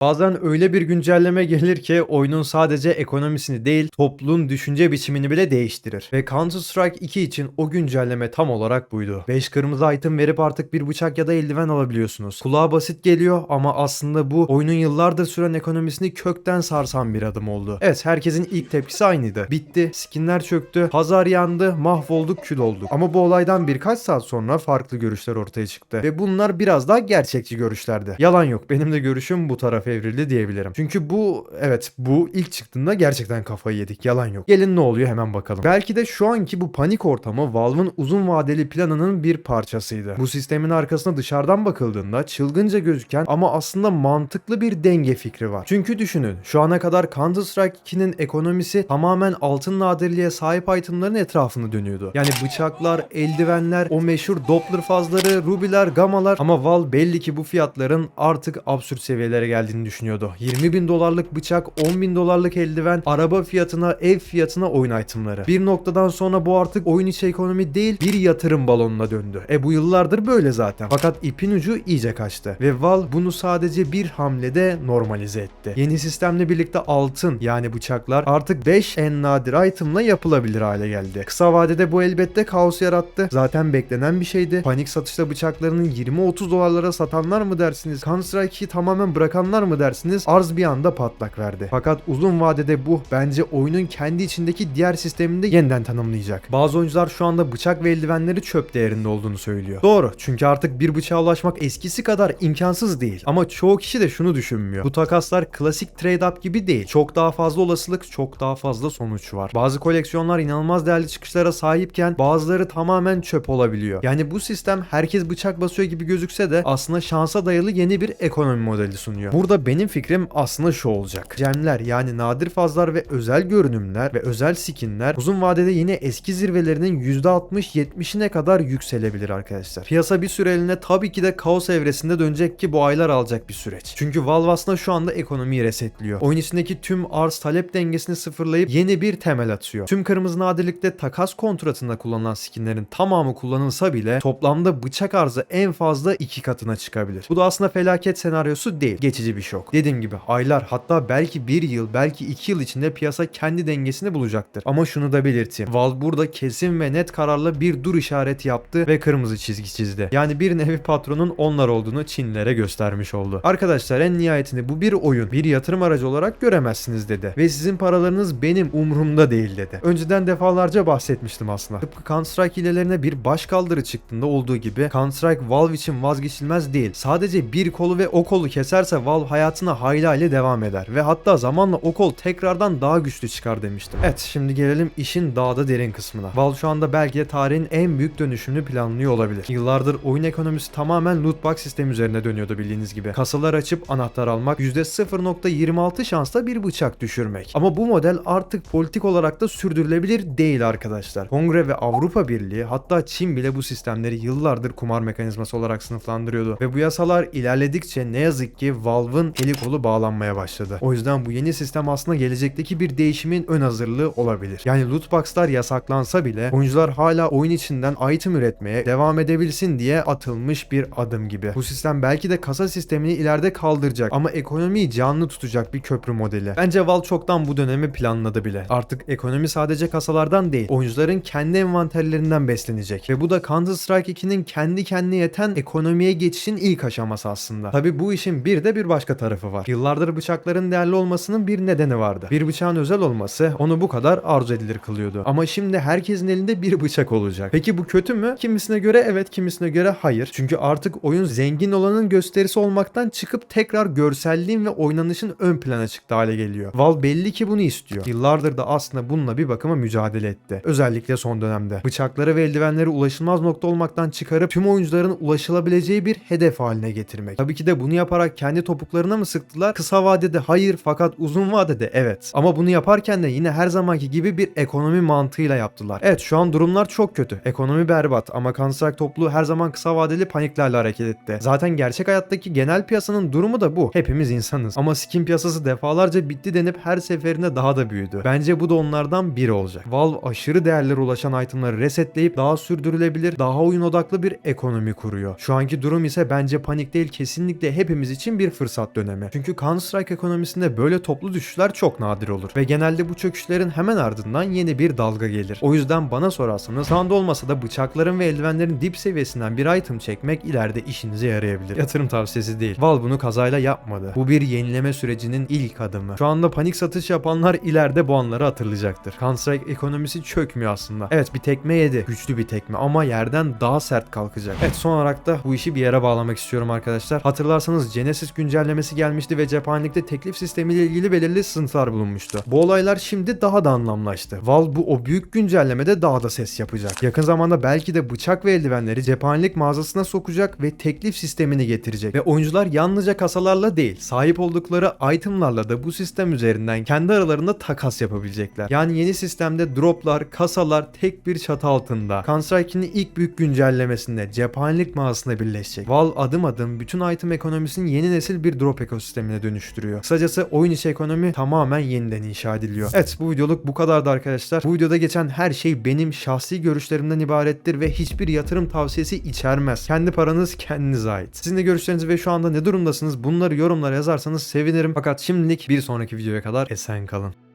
Bazen öyle bir güncelleme gelir ki oyunun sadece ekonomisini değil topluluğun düşünce biçimini bile değiştirir. Ve Counter Strike 2 için o güncelleme tam olarak buydu. 5 kırmızı item verip artık bir bıçak ya da eldiven alabiliyorsunuz. Kulağa basit geliyor ama aslında bu oyunun yıllardır süren ekonomisini kökten sarsan bir adım oldu. Evet herkesin ilk tepkisi aynıydı. Bitti, skinler çöktü, pazar yandı, mahvolduk, kül olduk. Ama bu olaydan birkaç saat sonra farklı görüşler ortaya çıktı. Ve bunlar biraz daha gerçekçi görüşlerdi. Yalan yok benim de görüşüm bu tarafa evrildi diyebilirim. Çünkü bu evet bu ilk çıktığında gerçekten kafayı yedik. Yalan yok. Gelin ne oluyor hemen bakalım. Belki de şu anki bu panik ortamı Valve'ın uzun vadeli planının bir parçasıydı. Bu sistemin arkasına dışarıdan bakıldığında çılgınca gözüken ama aslında mantıklı bir denge fikri var. Çünkü düşünün şu ana kadar Counter Strike 2'nin ekonomisi tamamen altın nadirliğe sahip itemların etrafında dönüyordu. Yani bıçaklar, eldivenler, o meşhur Doppler fazları, rubiler, gamalar ama Valve belli ki bu fiyatların artık absürt seviyelere geldiğini düşünüyordu. 20 bin dolarlık bıçak, 10 bin dolarlık eldiven, araba fiyatına, ev fiyatına oyun itemları. Bir noktadan sonra bu artık oyun içi ekonomi değil bir yatırım balonuna döndü. E bu yıllardır böyle zaten. Fakat ipin ucu iyice kaçtı. Ve Valve bunu sadece bir hamlede normalize etti. Yeni sistemle birlikte altın yani bıçaklar artık 5 en nadir itemla yapılabilir hale geldi. Kısa vadede bu elbette kaos yarattı. Zaten beklenen bir şeydi. Panik satışta bıçaklarının 20-30 dolarlara satanlar mı dersiniz? Counter Strike'i tamamen bırakanlar mı dersiniz? Arz bir anda patlak verdi. Fakat uzun vadede bu bence oyunun kendi içindeki diğer sistemini de yeniden tanımlayacak. Bazı oyuncular şu anda bıçak ve eldivenleri çöp değerinde olduğunu söylüyor. Doğru çünkü artık bir bıçağa ulaşmak eskisi kadar imkansız değil. Ama çoğu kişi de şunu düşünmüyor. Bu takaslar klasik trade up gibi değil. Çok daha fazla olasılık, çok daha fazla sonuç var. Bazı koleksiyonlar inanılmaz değerli çıkışlara sahipken bazıları tamamen çöp olabiliyor. Yani bu sistem herkes bıçak basıyor gibi gözükse de aslında şansa dayalı yeni bir ekonomi modeli sunuyor. Burada benim fikrim aslında şu olacak. Gemler yani nadir fazlar ve özel görünümler ve özel skinler uzun vadede yine eski zirvelerinin %60-70'ine kadar yükselebilir arkadaşlar. Piyasa bir süreliğine tabii ki de kaos evresinde dönecek ki bu aylar alacak bir süreç. Çünkü Valve aslında şu anda ekonomiyi resetliyor. Oyun içindeki tüm arz talep dengesini sıfırlayıp yeni bir temel atıyor. Tüm kırmızı nadirlikte takas kontratında kullanılan skinlerin tamamı kullanılsa bile toplamda bıçak arzı en fazla iki katına çıkabilir. Bu da aslında felaket senaryosu değil. Geçici bir şok. Dediğim gibi aylar hatta belki bir yıl belki iki yıl içinde piyasa kendi dengesini bulacaktır. Ama şunu da belirteyim. Valve burada kesin ve net kararla bir dur işareti yaptı ve kırmızı çizgi çizdi. Yani bir nevi patronun onlar olduğunu Çinlilere göstermiş oldu. Arkadaşlar en nihayetinde bu bir oyun, bir yatırım aracı olarak göremezsiniz dedi. Ve sizin paralarınız benim umurumda değil dedi. Önceden defalarca bahsetmiştim aslında. Tıpkı Counter Strike hilelerine bir baş kaldırı çıktığında olduğu gibi Counter Strike Valve için vazgeçilmez değil. Sadece bir kolu ve o kolu keserse Valve hayatına hayli hayli devam eder. Ve hatta zamanla o kol tekrardan daha güçlü çıkar demiştim. Evet şimdi gelelim işin daha da derin kısmına. Valve şu anda belki de tarihin en büyük dönüşümünü planlıyor olabilir. Yıllardır oyun ekonomisi tamamen loot box sistemi üzerine dönüyordu bildiğiniz gibi. Kasalar açıp anahtar almak %0.26 şansla bir bıçak düşürmek. Ama bu model artık politik olarak da sürdürülebilir değil arkadaşlar. Kongre ve Avrupa Birliği hatta Çin bile bu sistemleri yıllardır kumar mekanizması olarak sınıflandırıyordu. Ve bu yasalar ilerledikçe ne yazık ki Valve'ın eli kolu bağlanmaya başladı. O yüzden bu yeni sistem aslında gelecekteki bir değişimin ön hazırlığı olabilir. Yani loot box'lar yasaklansa bile oyuncular hala oyun içinden item üretmeye devam edebilsin diye atılmış bir adım gibi. Bu sistem belki de kasa sistemini ileride kaldıracak ama ekonomiyi canlı tutacak bir köprü modeli. Bence Valve çoktan bu dönemi planladı bile. Artık ekonomi sadece kasalardan değil, oyuncuların kendi envanterlerinden beslenecek. Ve bu da Counter Strike 2'nin kendi kendine yeten ekonomiye geçişin ilk aşaması aslında. Tabi bu işin bir de bir başka tarafı var. Yıllardır bıçakların değerli olmasının bir nedeni vardı. Bir bıçağın özel olması onu bu kadar arzu edilir kılıyordu. Ama şimdi herkesin elinde bir bıçak olacak. Peki bu kötü mü? Kimisine göre evet, kimisine göre hayır. Çünkü artık oyun zengin olanın gösterisi olmaktan çıkıp tekrar görselliğin ve oynanışın ön plana çıktı hale geliyor. Valve belli ki bunu istiyor. Yıllardır da aslında bununla bir bakıma mücadele etti. Özellikle son dönemde. Bıçakları ve eldivenleri ulaşılmaz nokta olmaktan çıkarıp tüm oyuncuların ulaşılabileceği bir hedef haline getirmek. Tabii ki de bunu yaparak kendi topuklarına mı sıktılar? Kısa vadede hayır fakat uzun vadede evet. Ama bunu yaparken de yine her zamanki gibi bir ekonomi mantığıyla yaptılar. Evet şu an durumlar çok kötü. Ekonomi berbat ama Strike topluluğu her zaman kısa vadeli paniklerle hareket etti. Zaten gerçek hayattaki genel piyasanın durumu da bu. Hepimiz insanız. Ama skin piyasası defalarca bitti denip her seferinde daha da büyüdü. Bence bu da onlardan biri olacak. Valve aşırı değerlere ulaşan itemları resetleyip daha sürdürülebilir, daha oyun odaklı bir ekonomi kuruyor. Şu anki durum ise bence panik değil kesinlikle hepimiz için bir fırsat fırsat dönemi. Çünkü Counter-Strike ekonomisinde böyle toplu düşüşler çok nadir olur. Ve genelde bu çöküşlerin hemen ardından yeni bir dalga gelir. O yüzden bana sorarsanız şu anda olmasa da bıçakların ve eldivenlerin dip seviyesinden bir item çekmek ileride işinize yarayabilir. Yatırım tavsiyesi değil. Valve bunu kazayla yapmadı. Bu bir yenileme sürecinin ilk adımı. Şu anda panik satış yapanlar ileride bu anları hatırlayacaktır. Counter-Strike ekonomisi çökmüyor aslında. Evet bir tekme yedi. Güçlü bir tekme ama yerden daha sert kalkacak. Evet son olarak da bu işi bir yere bağlamak istiyorum arkadaşlar. Hatırlarsanız Genesis güncellemesi gelmişti ve cephanelikte teklif sistemiyle ilgili belirli sınıflar bulunmuştu. Bu olaylar şimdi daha da anlamlaştı. Valve bu o büyük güncellemede daha da ses yapacak. Yakın zamanda belki de bıçak ve eldivenleri cephanelik mağazasına sokacak ve teklif sistemini getirecek. Ve oyuncular yalnızca kasalarla değil, sahip oldukları itemlarla da bu sistem üzerinden kendi aralarında takas yapabilecekler. Yani yeni sistemde droplar, kasalar tek bir çatı altında. Counter-Strike'in ilk büyük güncellemesinde cephanelik mağazasına birleşecek. Valve adım adım bütün item ekonomisini yeni nesil bir drop ekosistemine dönüştürüyor. Kısacası oyun içi ekonomi tamamen yeniden inşa ediliyor. Evet bu videoluk bu kadardı arkadaşlar. Bu videoda geçen her şey benim şahsi görüşlerimden ibarettir ve hiçbir yatırım tavsiyesi içermez. Kendi paranız kendinize ait. Sizin de görüşleriniz ve şu anda ne durumdasınız bunları yorumlara yazarsanız sevinirim. Fakat şimdilik bir sonraki videoya kadar esen kalın.